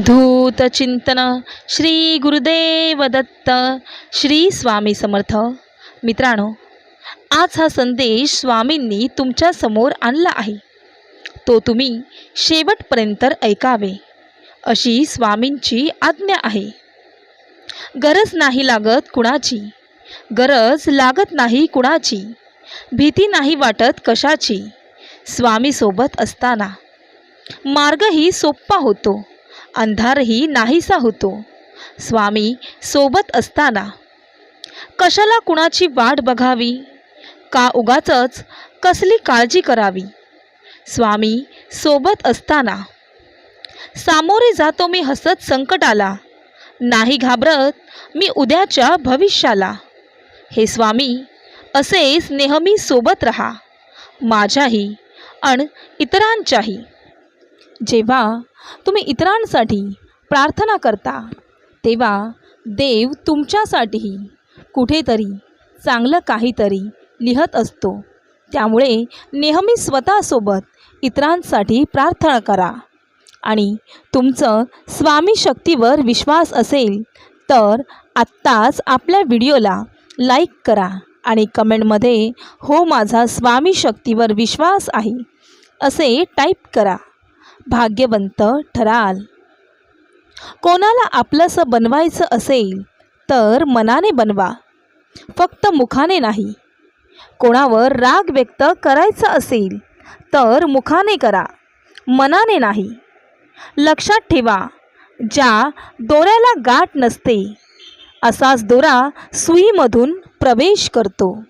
अवधूत चिंतन. श्री गुरुदेव दत्त श्री स्वामी समर्थ. मित्रांनो आज हा संदेश स्वामींनी तुमच्यासमोर आणला आहे. तो तुम्ही शेवटपर्यंत ऐकावे अशी स्वामींची आज्ञा आहे. गरज नाही लागत कुणाची गरज लागत नाही कुणाची भीती नाही वाटत कशाची स्वामीसोबत असताना. मार्गही सोप्पा होतो. अंधारही नाहीसा होतो. स्वामी सोबत असताना कशाला कुणाची वाट बघावी? का उगाचच कसली काळजी करावी? स्वामी सोबत असताना सामोरे जातो मी हसत संकटाला. नाही घाबरत मी उद्याच्या भविष्याला. हे स्वामी असेच नेहमी सोबत रहा. माझ्याही आणि इतरांच्याही. जेव्हा तुम्ही इतरांसाठी प्रार्थना करता तेव्हा देव तुमच्यासाठीही कुठेतरी चांगलं काहीतरी लिहत असतो. त्यामुळे नेहमी स्वतःसोबत इतरांसाठी प्रार्थना करा. आणि तुमचं स्वामी शक्तीवर विश्वास असेल तर आत्ताच आपल्या व्हिडिओला लाईक करा आणि कमेंटमध्ये हो माझा स्वामी शक्तीवर विश्वास आहे असे टाईप करा. भाग्यवंत ठराल. कोणाला आपलंसं बनवायचं असेल तर मनाने बनवा. फक्त मुखाने नाही. कोणावर राग व्यक्त करायचा असेल तर मुखाने करा. मनाने नाही. लक्षात ठेवा ज्या दोऱ्याला गाठ नसते असाच दोरा सुईमधून प्रवेश करतो.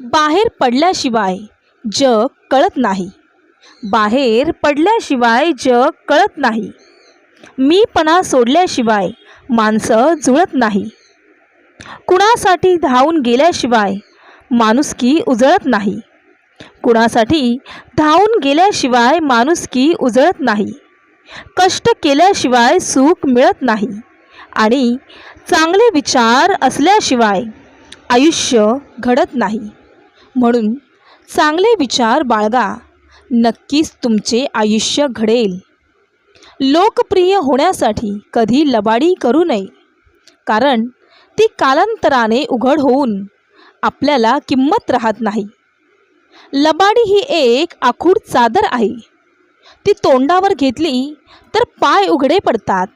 बाहेर पडल्याशिवाय जग कळत नाही. बाहेर पडल्याशिवाय जग कळत नाही. मीपणा सोडल्याशिवाय माणसं जुळत नाही. कुणासाठी धावून गेल्याशिवाय माणुसकी उजळत नाही. कुणासाठी धावून गेल्याशिवाय माणुसकी उजळत नाही. कष्ट केल्याशिवाय सुख मिळत नाही आणि चांगले विचार असल्याशिवाय आयुष्य घडत नाही. म्हणून चांगले विचार बाळगा. नक्कीच तुमचे आयुष्य घडेल. लोकप्रिय होण्यासाठी कधी लबाडी करू नये. कारण ती कालांतराने उघड होऊन आपल्याला किंमत राहत नाही. लबाडी ही एक आखूड चादर आहे. ती तोंडावर घेतली तर पाय उघडे पडतात.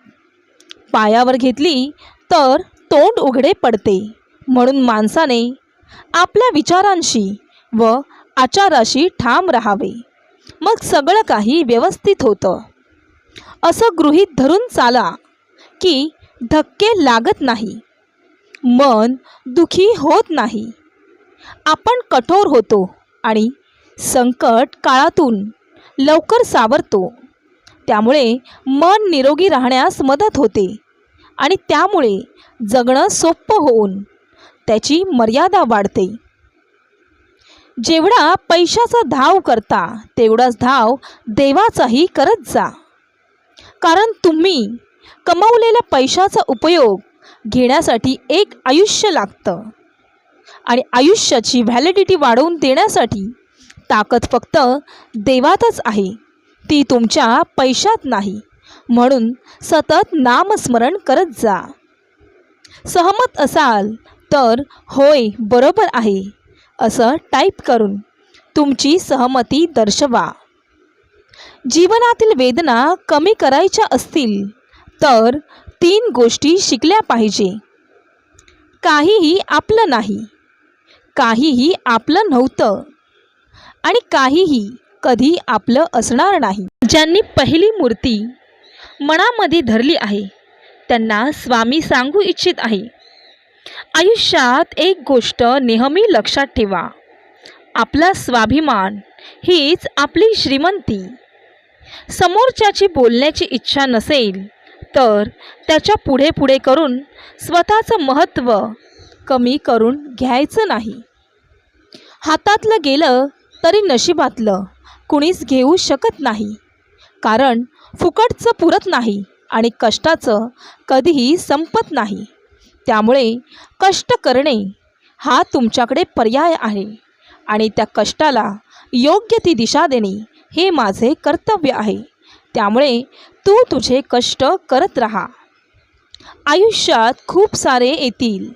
पायावर घेतली तर तोंड उघडे पडते. म्हणून माणसाने आपल्या विचारांशी व आचाराशी ठाम राहावे. मग सगळं काही व्यवस्थित होतं. असं गृहीत धरून चाला की धक्के लागत नाही. मन दुखी होत नाही. आपण कठोर होतो आणि संकट काळातून लवकर सावरतो. त्यामुळे मन निरोगी राहण्यास मदत होते आणि त्यामुळे जगणं सोपं होऊन त्याची मर्यादा वाढते. जेवढा पैशाचा धाव करता तेवढाच धाव देवाचाही करत जा. कारण तुम्ही कमवलेल्या पैशाचा उपयोग घेण्यासाठी एक आयुष्य लागतं. आणि आयुष्याची व्हॅलिडिटी वाढवून देण्यासाठी ताकद फक्त देवातच आहे. ती तुमच्या पैशात नाही. म्हणून सतत नामस्मरण करत जा. सहमत असाल तर होय बरोबर आहे. असं टाईप करून तुमची सहमती दर्शवा. जीवनातील वेदना कमी करायच्या असतील तर तीन गोष्टी शिकल्या पाहिजे. काहीही आपलं नाही काहीही आपलं नव्हतं आणि काहीही कधी आपलं असणार नाही. ज्यांनी पहिली मूर्ती मनामध्ये धरली आहे त्यांना स्वामी सांगू इच्छित आहे. आयुष्यात एक गोष्ट नेहमी लक्षात ठेवा. आपला स्वाभिमान हीच आपली श्रीमंती. समोरच्याची बोलण्याची इच्छा नसेल तर त्याच्या पुढे पुढे करून स्वतःचं महत्त्व कमी करून घ्यायचं नाही. हातातलं गेलं तरी नशिबातलं कुणीच घेऊ शकत नाही कारण फुकटचं पुरत नाही आणि कष्टाचं कधीही संपत नाही. त्यामुळे कष्ट करणे हा तुमच्याकडे पर्याय आहे. आणि त्या कष्टाला योग्य ती दिशा देणे हे माझे कर्तव्य आहे. त्यामुळे तू तुझे कष्ट करत राहा. आयुष्यात खूप सारे येतील.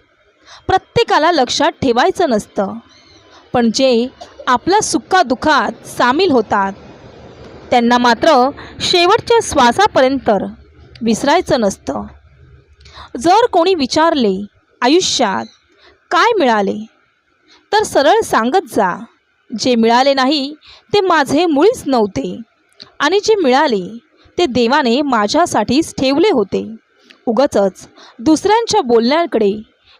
प्रत्येकाला लक्षात ठेवायचं नसतं. पण जे आपल्या सुखादुखात सामील होतात त्यांना मात्र शेवटच्या श्वासापर्यंत विसरायचं नसतं. जर कोणी विचारले आयुष्यात काय मिळाले? तर सरळ सांगत जा. जे मिळाले नाही ते माझे मुळीच नव्हते. आणि जे मिळाले ते देवाने माझ्यासाठीच ठेवले होते. उगचच दुसऱ्यांच्या बोलण्याकडे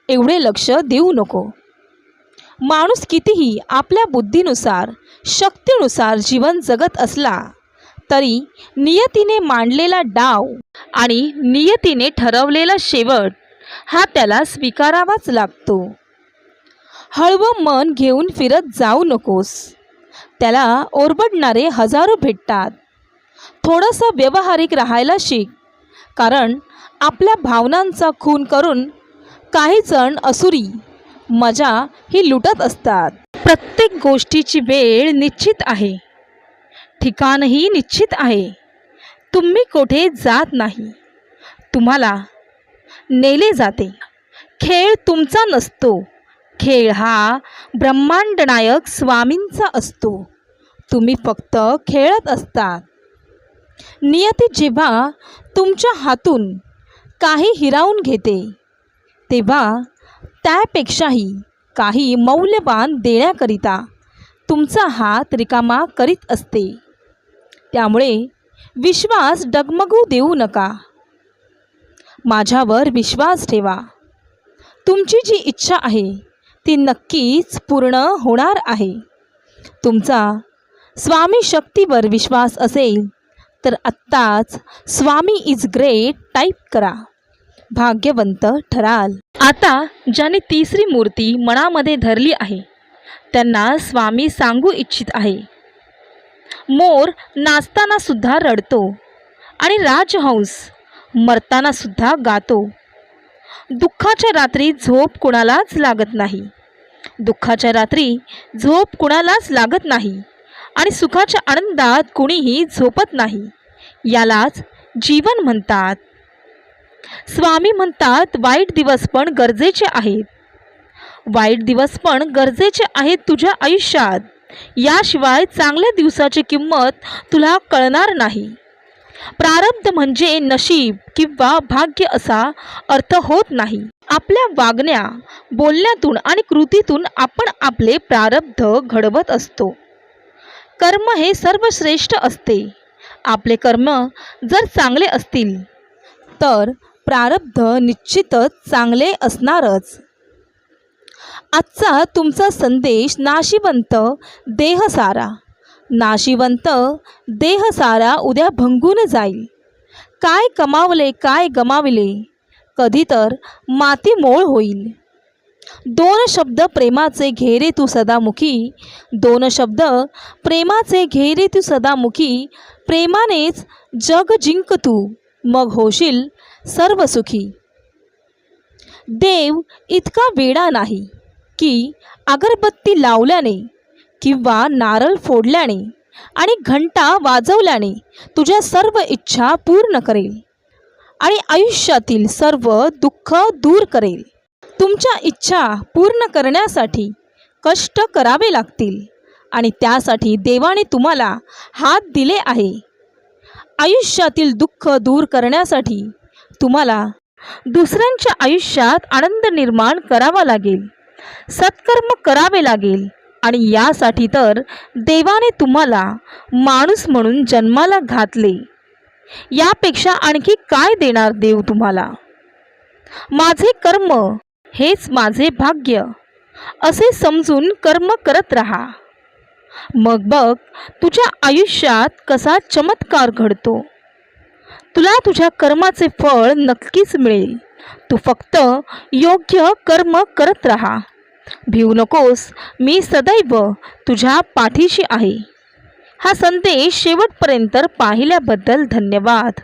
एवढे लक्ष देऊ नको. माणूस कितीही आपल्या बुद्धीनुसार शक्तीनुसार जीवन जगत असला तरी नियतीने मांडलेला डाव आणि नियतीने ठरवलेला शेवट हा त्याला स्वीकारावाच लागतो. हळवं मन घेऊन फिरत जाऊ नकोस. त्याला ओरबडणारे हजारो भेटतात. थोडंसं व्यवहारिक राहायला शिक कारण आपल्या भावनांचा खून करून काही जण असुरी मजा ही लुटत असतात. प्रत्येक गोष्टीची वेळ निश्चित आहे. ठिकाणही निश्चित आहे. तुम्ही कोठे जात नाही. तुम्हाला नेले जाते. खेळ तुमचा नसतो. खेळ हा ब्रह्मांडनायक स्वामींचा असतो. तुम्ही फक्त खेळत असतात नियती जेव्हा तुमच्या हातून काही हिरावून घेते तेव्हा त्यापेक्षाही काही मौल्यवान देण्याकरिता तुमचा हात रिकामा करीत असते. त्यामुळे विश्वास डगमगू देऊ नका. माझ्यावर विश्वास ठेवा. तुमची जी इच्छा आहे ती नक्कीच पूर्ण होणार आहे. तुमचा स्वामी शक्तीवर विश्वास असेल तर आत्ताच स्वामी इज ग्रेट टाईप करा. भाग्यवंत ठराल. आता ज्याने तिसरी मूर्ती मनामध्ये धरली आहे त्यांना स्वामी सांगू इच्छित आहे. मोर नाचताना सुद्धा रडतो आणि राजहंस मरताना सुद्धा गातो. दुःखाच्या रात्री झोप कुणालाच लागत नाही. दुःखाच्या रात्री झोप कुणालाच लागत नाही आणि सुखाच्या आनंदात कुणीही झोपत नाही. यालाच जीवन म्हणतात. स्वामी म्हणतात वाईट दिवस पण गरजेचे आहेत. वाईट दिवस पण गरजेचे आहेत तुझ्या आयुष्यात. याशिवाय चांगल्या दिवसाची किंमत तुला कळणार नाही. प्रारब्ध म्हणजे नशीब किंवा भाग्य असा अर्थ होत नाही. आपल्या वागण्या बोलण्यातून आणि कृतीतून आपण आपले प्रारब्ध घडवत असतो. कर्म हे सर्वश्रेष्ठ असते. आपले कर्म जर चांगले असतील तर प्रारब्ध निश्चितच चांगले असणारच. आजचा तुमचा संदेश नाशिवंत देह सारा नाशिवंत देह सारा उद्या भंगून जाईल. काय कमावले काय गमावले? कधी तर माती मोळ होईल. दोन शब्द प्रेमाचे घेरे तू सदामुखी. दोन शब्द प्रेमाचे घेरे तू सदामुखी. प्रेमानेच जग जिंक तू. मग होशील सर्व सुखी देव इतका वेडा नाही की अगरबत्ती लावल्याने किंवा नारळ फोडल्याने आणि घंटा वाजवल्याने तुझ्या सर्व इच्छा पूर्ण करेल आणि आयुष्यातील सर्व दुःख दूर करेल. तुमच्या इच्छा पूर्ण करण्यासाठी कष्ट करावे लागतील आणि त्यासाठी देवाने तुम्हाला हात दिले आहे. आयुष्यातील दुःख दूर करण्यासाठी तुम्हाला दुसऱ्यांच्या आयुष्यात आनंद निर्माण करावा लागेल. सत्कर्म करावे लागेल. आणि यासाठी तर देवाने तुम्हाला माणूस म्हणून जन्माला घातले. यापेक्षा आणखी काय देणार देव तुम्हाला? माझे कर्म हेच माझे भाग्य. असे समजून कर्म करत राहा. मग बघ तुझ्या आयुष्यात कसा चमत्कार घडतो. तुला तुझ्या कर्माचे फळ नक्कीच मिळेल. तू फक्त योग्य कर्म करत राहा. भिवू नकोस मी सदैव तुझ्या पाठीशी आहे. हा संदेश शेवटपर्यंत पाहिल्याबद्दल धन्यवाद.